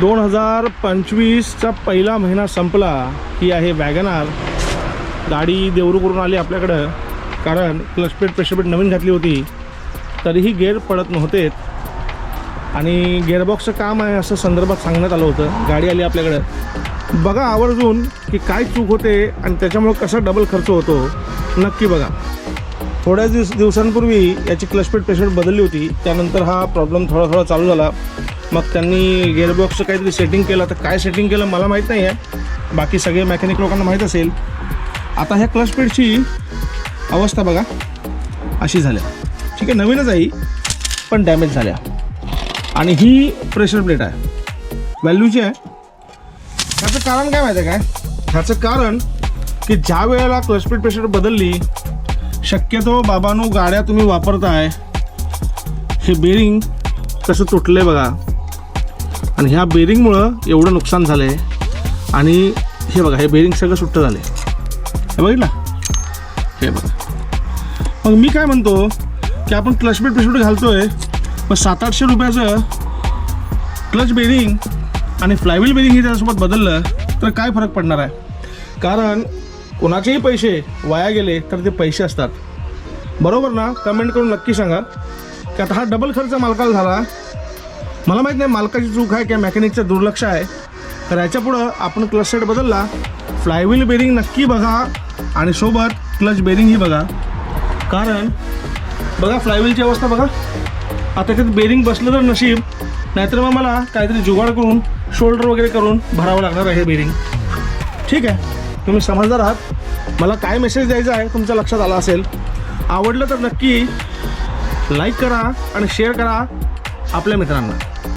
दोन हजार पंचवीसचा पहिला महिना संपला ही आहे वॅगनार. गाडी देवरूकरून आली आपल्याकडं कारण क्लचपेट प्रेशरपेट नवीन घातली होती. तरीही गेअर पडत नव्हते आणि गेअरबॉक्सचं काम आहे असं संदर्भात सांगण्यात आलं होतं. गाडी आली आपल्याकडं. बघा आवर्जून की काय चूक होते आणि त्याच्यामुळं कसा डबल खर्च होतो. नक्की बघा. थोड्या दिवस दिवसांपूर्वी याची क्लचपेट प्रेशर बदलली होती. त्यानंतर हा प्रॉब्लेम थोडा थोडा चालू झाला. मग त्यांनी गेअरबॉक्सचं काहीतरी सेटिंग केलं. तर काय सेटिंग केलं मला माहीत नाही आहे बाकी सगळे मेकॅनिक लोकांना माहीत असेल. आता ह्या क्लच प्लेटची अवस्था बघा. अशी झाल्या. ठीक आहे नवीनच आहे पण डॅमेज झाल्या. आणि ही प्रेशर प्लेट आहे. व्हॅल्यूची आहे ह्याचं कारण काय माहिती आहे काय? ह्याचं कारण की ज्या वेळेला क्लच प्लेट प्रेशर बदलली शक्यतो बाबांनो गाड्या तुम्ही वापरताय हे बेरिंग कसं तुटलं बघा. आणि ह्या बेरिंगमुळं एवढं नुकसान झालं आहे आणि हे बघा हे बेरिंग सगळं सुट्ट झालं हे बघितलं? हे बघा. मग मी काय म्हणतो की आपण क्लच प्लेट घालतो आहे मग सात आठशे रुपयाचं क्लच बेरिंग आणि फ्लायव्हील बेरिंग हे त्याच्यासोबत बदललं तर काय फरक पडणार आहे? कारण कोणाचेही पैसे वाया गेले तर ते पैसे असतात. बरोबर ना? कमेंट करून नक्की सांगा. की आता हा डबल खर्च मालकाला झाला मला माहीत नाही मालकाची चूक आहे किंवा मेकॅनिकचं दुर्लक्ष आहे तर याच्यापुढं आपण क्लच सेट बदलला. फ्लायव्हील बेरिंग नक्की बघा आणि सोबत क्लच बेरिंगही बघा. कारण बघा फ्लायव्हीलची अवस्था बघा. आता त्याच्यात बेरिंग बसलं तर नशीब नाहीतर मग मला काहीतरी जुगाड करून शोल्डर वगैरे करून भरावं लागणार आहे हे बेरिंग ठीक आहे? तुम्ही समजदार आहात. मला काय मेसेज द्यायचा आहे तुमच्या लक्षात आला असेल. आवडलं तर नक्की लाईक करा आणि शेअर करा. आपल्या मित्रांना.